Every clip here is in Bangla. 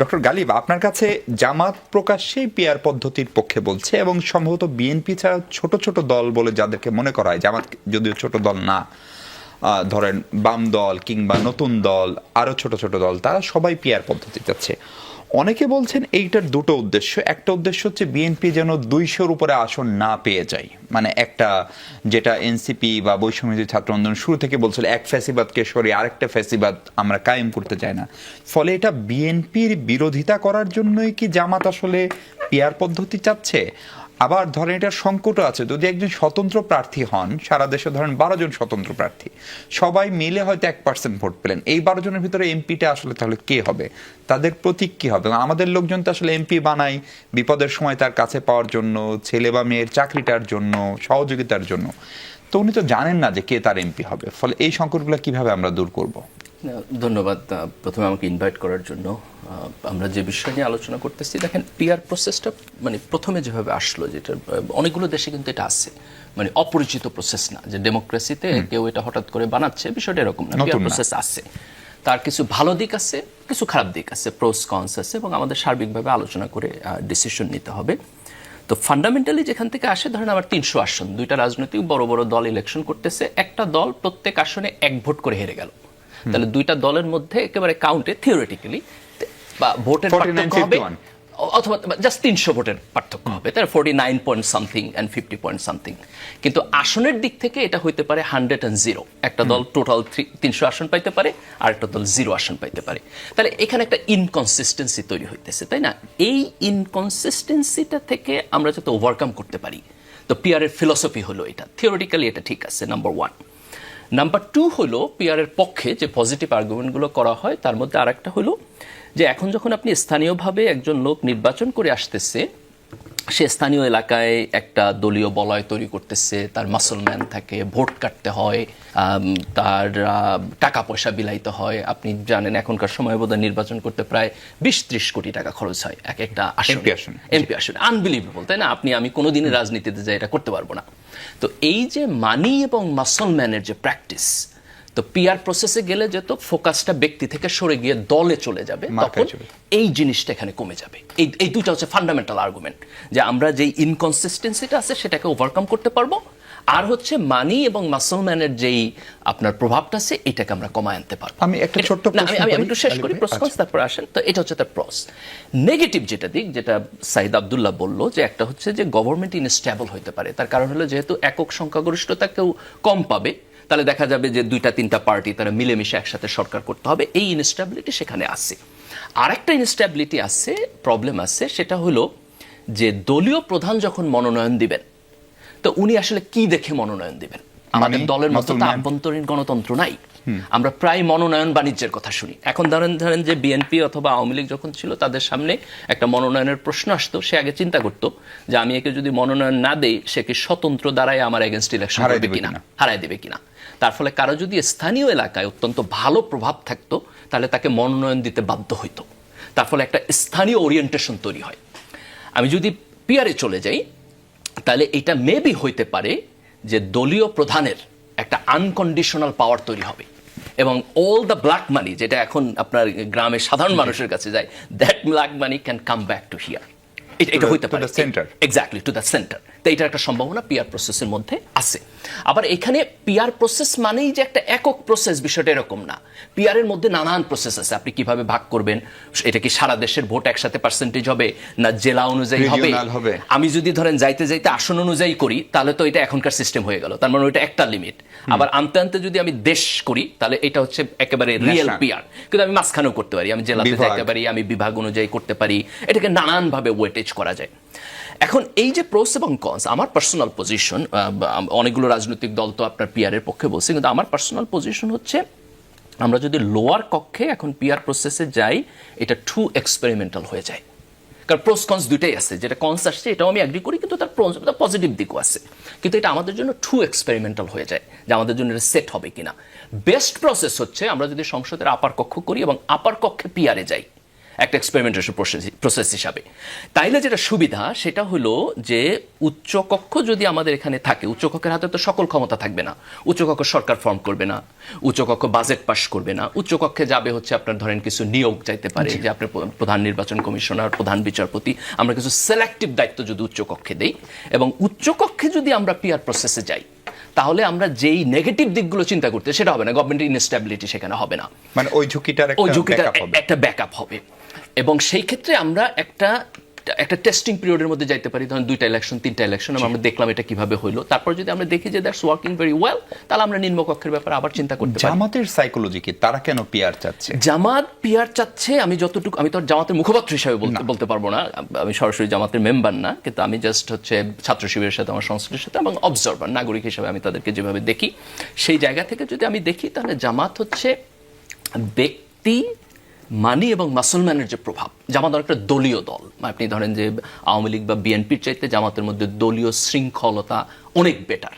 ডক্টর গালিব, আপনার কাছে জামাত প্রকাশ্যেই পিয়ার পদ্ধতির পক্ষে বলছে এবং সম্ভবত বিএনপি ছাড়া ছোট ছোট দল বলে যাদেরকে মনে করা হয়, জামাত যদিও ছোট দল না ধরেন বাম দল কিংবা নতুন দল আরও ছোট ছোট দল, তারা সবাই পিয়ার পদ্ধতি চাচ্ছে। অনেকে বলছেন এইটার দুটো উদ্দেশ্য। একটা উদ্দেশ্য হচ্ছে বিএনপি যেন দুইশোর উপরে আসন না পেয়ে যায়। মানে একটা যেটা এনসিপি বা বৈষম্য ছাত্র আন্দোলন শুরু থেকে বলছিল, এক ফ্যাসিবাদকে সরি আরেকটা ফ্যাসিবাদ আমরা কায়েম করতে চাই না। ফলে এটা বিএনপির বিরোধিতা করার জন্যই কি জামাত আসলে পেয়ার পদ্ধতি চাচ্ছে? আবার ধরেন এটার সংকটও আছে। যদি একজন স্বতন্ত্র প্রার্থী হন, সারা দেশে ধরেন বারো জন স্বতন্ত্র প্রার্থী, সবাই মিলে হয়তো এক পার্সেন্ট ভোট পেলেন। এই বারো জনের ভিতরে এমপিটা আসলে তাহলে কে হবে? তাদের প্রতীক কি হবে? আমাদের লোকজন তো আসলে এমপি বানায় বিপদের সময় তার কাছে পাওয়ার জন্য, ছেলে বা মেয়ের চাকরিটার জন্য, সহযোগিতার জন্য। তো উনি তো জানেন না যে কে তার এমপি হবে। ফলে এই সংকটগুলো কীভাবে আমরা দূর করব? ধন্যবাদ প্রথমে আমাকে ইনভাইট করার জন্য। আমরা যে বিষয় নিয়ে আলোচনা করতেছি দেখেন পিআর প্রসেসটা মানে প্রথমে যেভাবে আসলো যেটা অনেকগুলো দেশে কিন্তু এটা আছে। মানে অপরিচিত প্রসেস না যে ডেমোক্রেসিতে কেউ এটা হঠাৎ করে বানাচ্ছে বিষয়টা এরকম না। পিআর প্রসেস আছে। তার কিছু ভালো দিক আছে কিছু খারাপ দিক আছে প্রোস কনস আছে এবং আমাদের সার্বিকভাবে আলোচনা করে ডিসিশন নিতে হবে। তো ফান্ডামেন্টালি যেখান থেকে আসে ধরেন আমার তিনশো আসন দুইটা রাজনৈতিক বড় বড় দল ইলেকশন করতেছে একটা দল প্রত্যেক আসনে এক ভোট করে হেরে গেল। তাহলে দুইটা দলের মধ্যে একেবারে কাউন্টে থিওরিটিক্যালি বা ভোটের 49, পার্থক্য হবে। 51 অ- অথবা জাস্ট তিনশো ভোটের পার্থক্য হবে। তার forty nine point something and fifty point something কিন্তু আসনের দিক থেকে এটা হইতে পারে হান্ড্রেড অ্যান্ড জিরো একটা দল টোটাল তিনশো আসন পাইতে পারে আর একটা দল জিরো আসন পাইতে পারে। তাহলে এখানে একটা ইনকনসিস্টেন্সি তৈরি হইতেছে তাই না? এই ইনকনসিস্টেন্সিটা থেকে আমরা যাতে ওভারকাম করতে পারি। তো পিয়ারের ফিলসফি হলো এটা। থিওরিটিক্যালি এটা ঠিক আছে নাম্বার ওয়ান নাম্বার টু হলো পিয়ারের পক্ষে যে পজিটিভ আর্গুমেন্টগুলো করা হয়, তার মধ্যে আরেকটা হলো যে এখন যখন আপনি স্থানীয়ভাবে একজন লোক নির্বাচন করে আসতেছে সে স্থানীয় এলাকায় একটা দলীয় বলয় তৈরি করতেছে তার মাসলম্যান থাকে ভোট কাটতে হয় তার টাকা পয়সা বিলাইতে হয়। আপনি জানেন এখনকার সময় বোধহয় নির্বাচন করতে প্রায় বিশ ত্রিশ কোটি টাকা খরচ হয় এক একটা MP আসনে। এমপি আসলে আনবিলিভেবল তাই না? আপনি আমি কোনোদিনই রাজনীতিতে যাই এটা করতে পারব না। তো এই যে মানি এবং মাসলম্যানের যে প্র্যাকটিস তো পিআর প্রসেসে গেলে যেত ফোকাসটা ব্যক্তি থেকে সরে গিয়ে দলে চলে যাবে তখন এই জিনিসটা এখানে কমে যাবে। এই এই দুইটা হচ্ছে ফান্ডামেন্টাল আর্গুমেন্ট যে আমরা যেই ইনকনসিস্টেন্সিটা আছে সেটাকে ওভারকাম করতে পারব আর হচ্ছে মানি এবং মাসলম্যানের যেই আপনার প্রভাবটা আছে এটাকে আমরা কমায় আনতে পারব। আমি একটা ছোট্ট আমি- আমি একটু শেষ করি প্রশ্ন আচ্ছা। তারপর আসেন। তো এটা হচ্ছে তার প্রস নেগেটিভ যেটা দিক যেটা সাইদ আবদুল্লাহ বলল যে একটা হচ্ছে যে গভর্নমেন্ট ইনস্টেবল হতে পারে। তার কারণ হলো যেহেতু একক সংখ্যাগরিষ্ঠতা কেউ কম পাবে তাহলে দেখা যাবে যে দুইটা তিনটা পার্টি তারা মিলেমিশে একসাথে সরকার করতে হবে। এই ইনস্ট্যাবিলিটি সেখানে আছে। আরেকটা ইনস্ট্যাবিলিটি আছে প্রবলেম আছে সেটা হলো যে দলীয় প্রধান যখন মনোনয়ন দিবেন তো উনি আসলে কি দেখে মনোনয়ন দিবেন? আমাদের দলের মতো তো আভ্যন্তরীণ গণতন্ত্র নাই। আমরা প্রায় মনোনয়ন বাণিজ্যের কথা শুনি। এখন ধরেন ধরেন যে বিএনপি অথবা আওয়ামী লীগ যখন ছিল তাদের সামনে একটা মনোনয়নের প্রশ্ন আসতো। সে আগে চিন্তা করতো যে আমি একে যদি মনোনয়ন না দেই সে কি স্বতন্ত্র দ্বারাই আমার এগেনস্ট ইলেকশন করবে কিনা? কিনা। হারায় দেবে কিনা? তার ফলে কারও যদি স্থানীয় এলাকায় অত্যন্ত ভালো প্রভাব থাকতো তাহলে তাকে মনোনয়ন দিতে বাধ্য হইতো। তার ফলে একটা স্থানীয় ওরিয়েন্টেশন তৈরি হয়। আমি যদি পিয়ারে চলে যাই তাহলে এটা মেবি হইতে পারে যে দলীয় প্রধানের একটা আনকন্ডিশনাল পাওয়ার তৈরি হবে। এবং অল দ্য ব্ল্যাক মানি যেটা এখন আপনার গ্রামের সাধারণ মানুষের কাছে যায় that black money can come back to here এটা হইতে পারে। এক্স্যাক্টলি টু দ্য সেন্টার তো একটা সম্ভাবনা পিআর প্রসেসের মধ্যে আছে। আবার এখানে পিআর প্রসেস মানেই যে একটা একক প্রসেস বিষয়টা এরকম না। পিআর এর মধ্যে নানান প্রসেস আছে। আপনি কীভাবে ভাগ করবেন? এটা কি সারা দেশের ভোট একসাথে পার্সেন্টেজ হবে? না জেলা অনুযায়ী হবে? আমি যদি ধরেন যাইতে যাইতে আসন অনুযায়ী করি তাহলে তো এটা এখনকার সিস্টেম হয়ে গেল। তার মানে ওইটা একটা লিমিট আবার আনতে আনতে যদি আমি দেশ করি তাহলে এটা হচ্ছে একেবারে রিয়েল। পিআর কিন্তু আমি মাঝখানেও করতে পারি। আমি জেলাতে। যাইতে পারি আমি বিভাগ অনুযায়ী করতে পারি। এটাকে নানানভাবে ওয়েটেজ করা যায়। এখন এই যে প্রোস এবং কনস আমার পার্সোনাল পজিশন অনেকগুলো রাজনৈতিক দল তো আপনার পিআর এর পক্ষে বলছে, কিন্তু আমার পার্সোনাল পজিশন হচ্ছে, আমরা যদি লোয়ার কক্ষে এখন পিআর প্রসেসে যাই, এটা টু এক্সপেরিমেন্টাল হয়ে যায়। কারণ প্রোস কনস দুইটাই আছে, যেটা কনস আসছে, এটাও আমি অ্যাগ্রি করি, কিন্তু তার পজিটিভ দিকও আছে। কিন্তু এটা আমাদের জন্য টু এক্সপেরিমেন্টাল হয়ে যায়, যে আমাদের জন্য এটা সেট হবে কিনা। বেস্ট প্রসেস হচ্ছে, আমরা যদি সংসদের আপার কক্ষ করি এবং আপার কক্ষে পিয়ারে যাই। একটা এক্সপেরিমেন্টেশন প্রসেস প্রসেস হিসাবে। তাইলে যেটা সুবিধা সেটা হলো যে উচ্চকক্ষ যদি আমাদের এখানে থাকে উচ্চকক্ষের হাতে তো সকল ক্ষমতা থাকবে না। উচ্চকক্ষ সরকার ফর্ম করবে না উচ্চকক্ষ বাজেট পাস করবে না। উচ্চকক্ষে যাবে হচ্ছে আপনার ধরেন কিছু নিয়োগ চাইতে পারে যে আপনার প্র- প্রধান নির্বাচন কমিশনার প্রধান বিচারপতি আমরা কিছু সিলেক্টিভ দায়িত্ব যদি উচ্চকক্ষে দেই। এবং উচ্চকক্ষে যদি আমরা পিআর প্রসেসে যাই তাহলে আমরা যেই নেগেটিভ দিকগুলো চিন্তা করতে সেটা হবে না। গভর্নমেন্টের ইনস্টেবিলিটি সেখানে হবে না। মানে ওই ঝুঁকিটার ওই একটা ঝুঁকিটা হবে। একটা ব্যাকআপ হবে। এবং সেই ক্ষেত্রে আমরা একটা একটা টেস্টিং পিরিয়ডের মধ্যে যাইতে পারি ধরেন দুইটা ইলেকশন তিনটা ইলেকশন আমরা দেখলাম এটা কীভাবে হইল। তারপর যদি আমরা দেখি যে দ্যাটস ওয়ার্কিং ভেরি ওয়েল তাহলে আমরা নিম্নকক্ষের ব্যাপারে আবার চিন্তা করতে পারি। জামাতের সাইকোলজি কি? তারা কেন পিয়ার চাচ্ছে? জামাত পিয়ার চাচ্ছে আমি যতটুকু আমি তো জামাতের মুখপাত্র হিসাবে বলতে বলতে পারব না। আমি সরাসরি জামাতের মেম্বার না কিন্তু আমি জাস্ট হচ্ছে ছাত্র শিবিরের সাথে আমার সংস্কৃতির সাথে এবং অবজারভার নাগরিক হিসাবে আমি তাদেরকে যেভাবে দেখি সেই জায়গা থেকে যদি আমি দেখি তাহলে জামাত হচ্ছে ব্যক্তি মানি এবং মুসলমানের যে প্রভাব, জামাত অনেকটা দলীয় দল। আপনি ধরেন যে আওয়ামী লীগ বা বিএনপির চাইতে জামাতের মধ্যে দলীয় শৃঙ্খলতা অনেক বেটার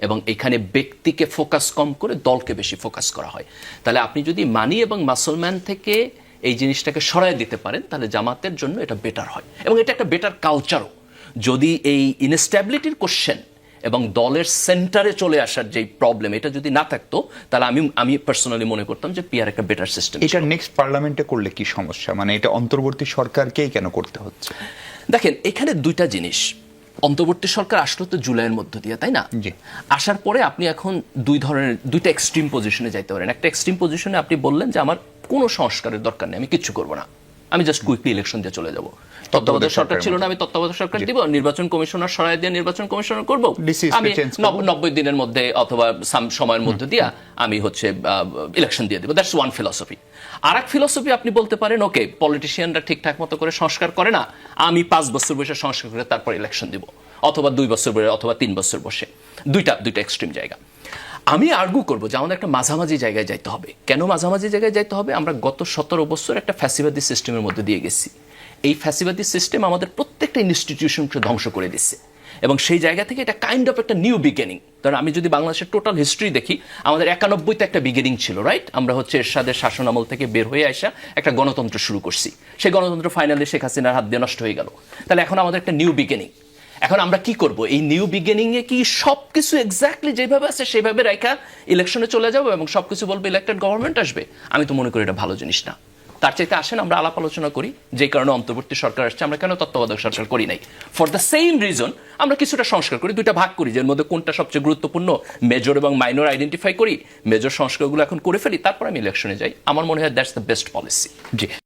এবং এখানে ব্যক্তিকে ফোকাস কম করে দলকে বেশি ফোকাস করা হয়। তাহলে আপনি যদি মানি এবং মাসলম্যান থেকে এই জিনিসটাকে সরায় দিতে পারেন, তাহলে জামাতের জন্য এটা বেটার হয়। এবং এটা একটা বেটার কালচারও যদি এই ইনস্ট্যাবিলিটির কোশ্চেন এবং দলের সেন্টারে চলে আসার যে প্রবলেম এটা যদি না থাকতো তাহলে আমি আমি পার্সোনালি মনে করতাম যে পিআর একটা বেটার সিস্টেম এটা নেক্সট পার্লামেন্টে করলে কি সমস্যা? মানে এটা অন্তর্বর্তী সরকারকেই কেন করতে হচ্ছে? দেখেন এখানে দুইটা জিনিস। অন্তর্বর্তী সরকার আসলো তো জুলাইয়ের মধ্য দিয়ে তাই না? আসার পরে আপনি এখন দুই ধরনের দুইটা এক্সট্রিম পজিশনে যাইতে পারেন। একটা এক্সট্রিম পজিশনে আপনি বললেন যে আমার কোনো সংস্কারের দরকার নেই আমি কিচ্ছু করব না। আমি জাস্ট কুইকলি ইলেকশন দিয়ে চলে যাব। তত্ত্বাবধায়ক সরকার ছিল না আমি তত্ত্বাবধায়ক সরকার দিব নির্বাচন কমিশনার সরাই দিয়ে নির্বাচন কমিশনার করব। আমি নব্বই দিনের মধ্যে অথবা সময়ের মধ্যে দিয়া আমি হচ্ছে ইলেকশন দিয়ে দেবো। দ্যাটস ওয়ান ফিলসফি আর এক ফিলসফি আপনি বলতে পারেন ওকে পলিটিশিয়ানরা ঠিকঠাক মতো করে সংস্কার করে না আমি পাঁচ বছর বসে সংস্কার করে তারপর ইলেকশন দিব। অথবা দুই বছর বসে অথবা তিন বছর বসে। দুইটা দুইটা এক্সট্রিম জায়গা। আমি আর্গু করব যে আমাদের একটা মাঝামাঝি জায়গায় যাইতে হবে। কেন মাঝামাঝি জায়গায় যাইতে হবে? আমরা গত সতেরো বছর একটা ফ্যাসিবাদী সিস্টেমের মধ্যে দিয়ে গেছি। এই ফ্যাসিবাদী সিস্টেম আমাদের প্রত্যেকটা ইনস্টিটিউশনকে ধ্বংস করে দিচ্ছে। এবং সেই জায়গা থেকে এটা কাইন্ড অফ একটা নিউ বিগিনিং কারণ আমি যদি বাংলাদেশের টোটাল হিস্ট্রি দেখি, আমাদের একানব্বইতে একটা বিগিনিং ছিল রাইট আমরা হচ্ছে এরশাদের শাসন আমল থেকে বের হয়ে আসা একটা গণতন্ত্র শুরু করছি। সেই গণতন্ত্র ফাইনালি শেখ হাসিনার হাত দিয়ে নষ্ট হয়ে গেল। তাহলে এখন আমাদের একটা নিউ বিগিনিং এখন আমরা কি করব? এই নিউ বিগিনিং এ কি সবকিছু এক্স্যাক্টলি যেভাবে আছে সেভাবে রেখা ইলেকশনে চলে যাব এবং সবকিছু বলব ইলেক্টেড গভর্নমেন্ট আসবে? আমি তো মনে করি এটা ভালো জিনিস না। তার চাইতে আসেন, আমরা আলাপ আলোচনা করি। যে কারণে অন্তর্বর্তী সরকার আসছে, আমরা কেন তত্ত্বাবধায়ক সরকার করি নাই? ফর দ্য সেম রিজন আমরা কিছুটা সংস্কার করি, দুইটা ভাগ করি, যার মধ্যে কোনটা সবচেয়ে গুরুত্বপূর্ণ মেজর এবং মাইনর আইডেন্টিফাই করি মেজর সংস্কারগুলো এখন করে ফেলি, তারপর আমি ইলেকশনে যাই। আমার মনে হয় that's the best policy G.